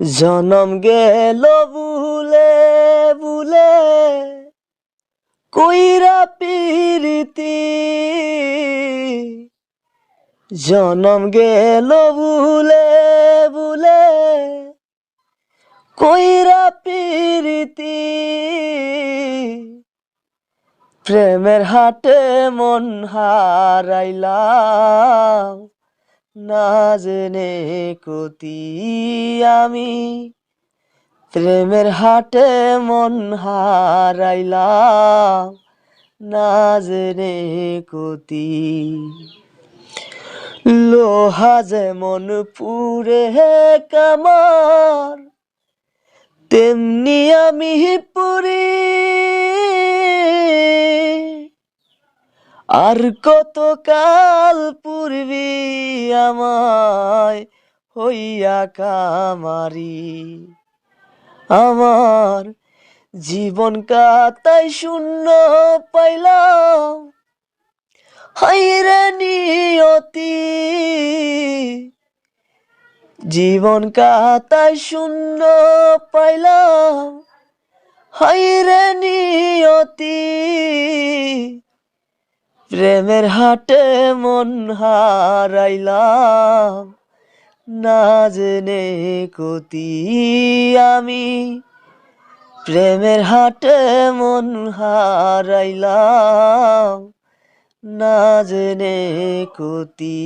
জনম গেল বুলে বুলে কইরা পিরিতি। জনম গেল বুলে বুলে কইরা পিরিতি। প্রেমের হাটে মন হারাইলাম। না জেনে কতি আমি। প্রেমের হাটে মন হারাইলাম, না জেনে কতি। লোহা যেমন পুরে কামার, তেমনি আমি পুরি। আর কত কাল পূর্বি আমায় হইয়া কামারি? আমার জীবন কাতাই শূন্য পাইলাম। হাইরে নিয়তি। জীবন কাতাই শূন্য পাইলাম। হাইরে নিয়তি। প্রেমের হাটে মন হারাইলাম। না জেনে কতি আমি। প্রেমের হাটে মন হারাইলাম। না জেনে কতি